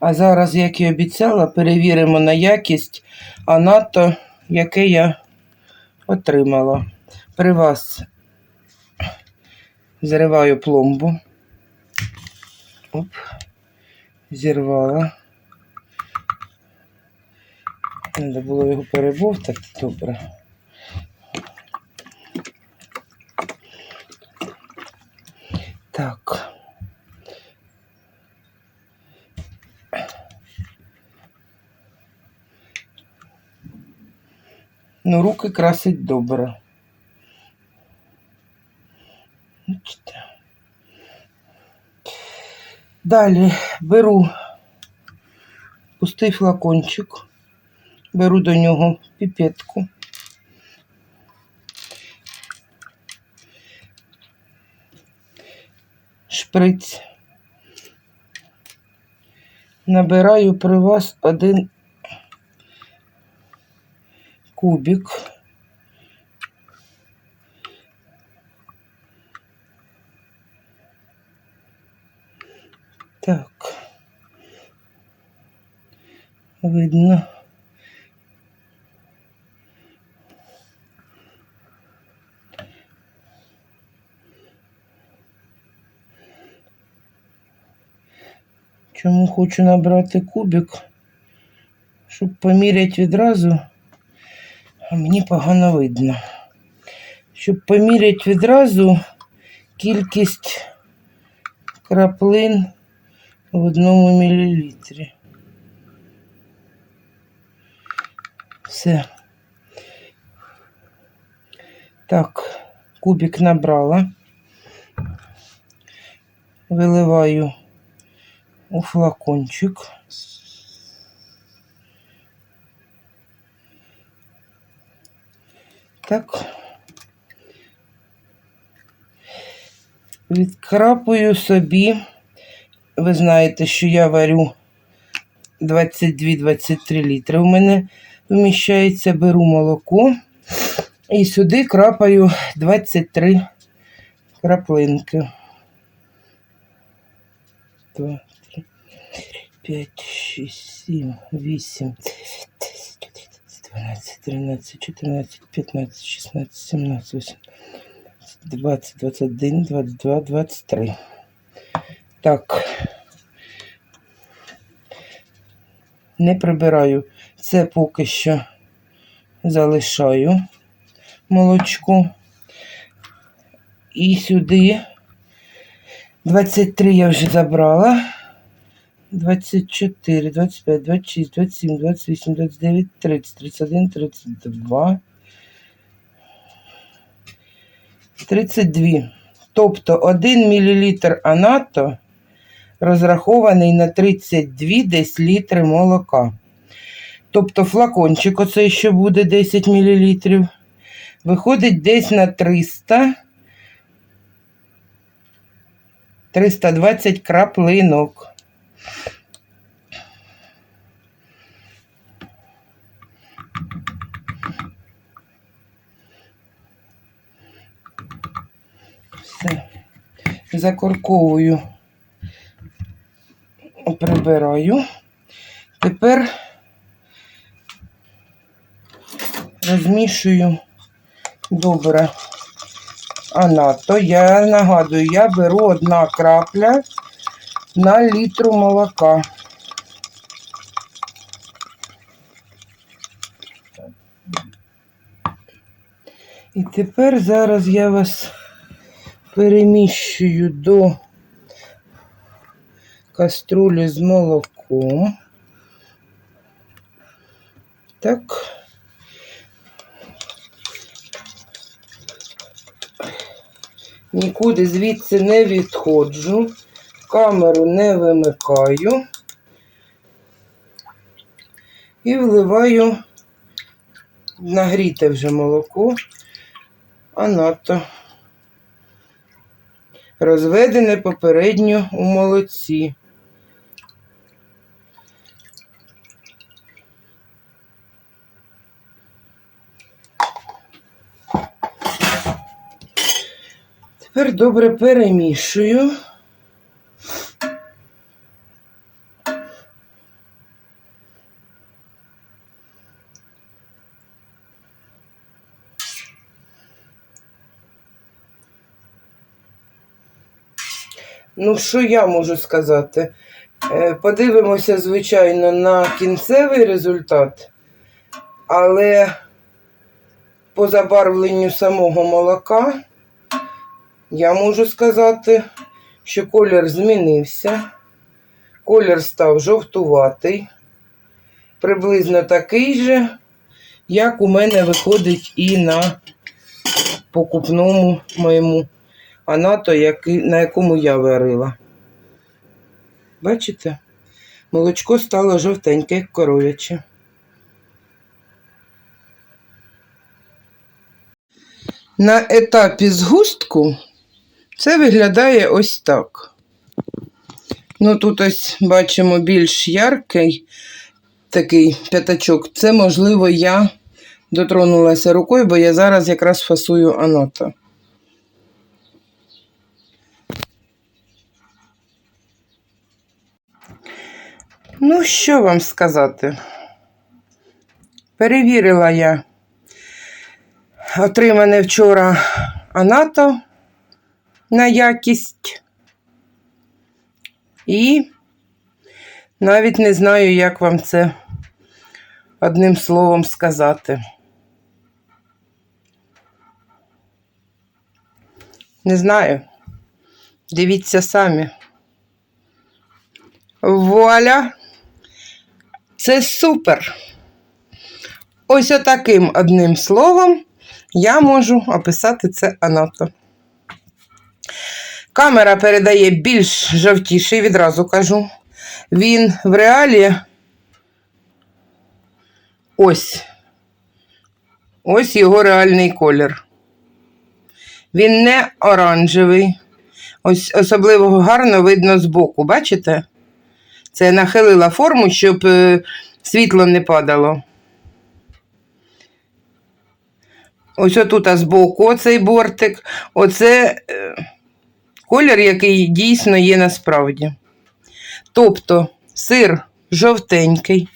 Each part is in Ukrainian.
А зараз, як і обіцяла, перевіримо на якість анато, яке я отримала. При вас зриваю пломбу. Оп, зірвала. Треба було його перебовтати добре. Так. Ну, руки красить добре. Далі беру пустий флакончик, беру до нього піпетку. Шприц. Набираю при вас один кубик. Так. Видно. Чому хочу набрати кубик, щоб поміряти відразу, а мені погано видно. Щоб поміряти відразу кількість краплин в одному мілілітрі. Все. Так, кубик набрала. Виливаю у флакончик. Так. Відкрапую собі. Ви знаєте, що я варю 22-23 літри. У мене вміщається, беру молоко і сюди крапаю 23 краплинки. 2, 3, 5, 6, 7, 8, 12, 13, 14, 15, 16, 17, 18, 20, 21, 22, 23. Так. Не прибираю. Це поки що залишаю молочко. І сюди 23 я вже забрала. 24, 25, 26, 27, 28, 29, 30, 31, 32. 32. Тобто 1 мл анато розрахований на 32 десь літри молока. Тобто флакончик, оцей що буде 10 мл, виходить десь на 300 320 краплинок. Все. Закорковую, прибираю. Тепер розмішую добре анато. Я нагадую, я беру одна крапля на літру молока. І тепер зараз я вас переміщую до каструлі з молоком. Так. Нікуди звідси не відходжу, камеру не вимикаю і вливаю нагріте вже молоко, а надто розведене попередньо у молоці. Тепер добре перемішую. Ну, що я можу сказати? Е, Подивимося, звичайно, на кінцевий результат, але по забарвленню самого молока я можу сказати, що колір змінився. Колір став жовтуватий, приблизно такий же, як у мене виходить і на покупному моєму анато, який- на якому я варила. Бачите? Молочко стало жовтеньке, як коров'яче. На етапі згустку це виглядає ось так. Ну, тут ось бачимо більш яркий такий п'ятачок. Це, можливо, я дотронулася рукою, бо я зараз якраз фасую аното. Ну, що вам сказати? Перевірила я отримане вчора анато на якість. І навіть не знаю, як вам це одним словом сказати. Не знаю. Дивіться самі. Вуаля! Це супер! Ось отаким одним словом я можу описати це анато. Камера передає більш жовтіший, відразу кажу. Він в реалі ось. Ось його реальний колір. Він не оранжевий. Ось особливо гарно видно збоку. Бачите? Це нахилила форму, щоб е, світло не падало. Ось отут збоку оцей бортик. Оце е, колір, який дійсно є насправді. Тобто сир жовтенький.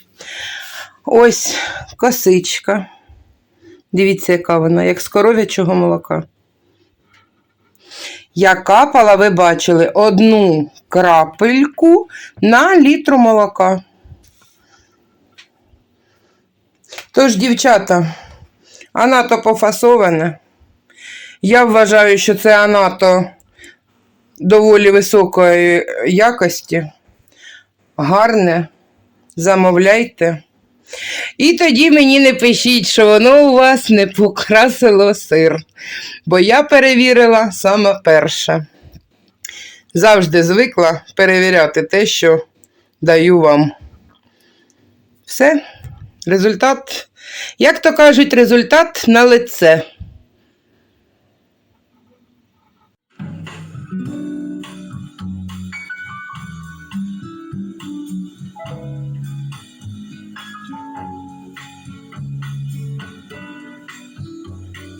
Ось косичка. Дивіться, яка вона, як з коров'ячого молока. Я капала, ви бачили, одну крапельку на літру молока. Тож, дівчата, анато пофасоване. Я вважаю, що це анато доволі високої якості. Гарне. Замовляйте. І тоді мені не пишіть, що воно у вас не покрасило сир. Бо я перевірила саме перше. Завжди звикла перевіряти те, що даю вам. Все. Результат. Як то кажуть, результат на лице.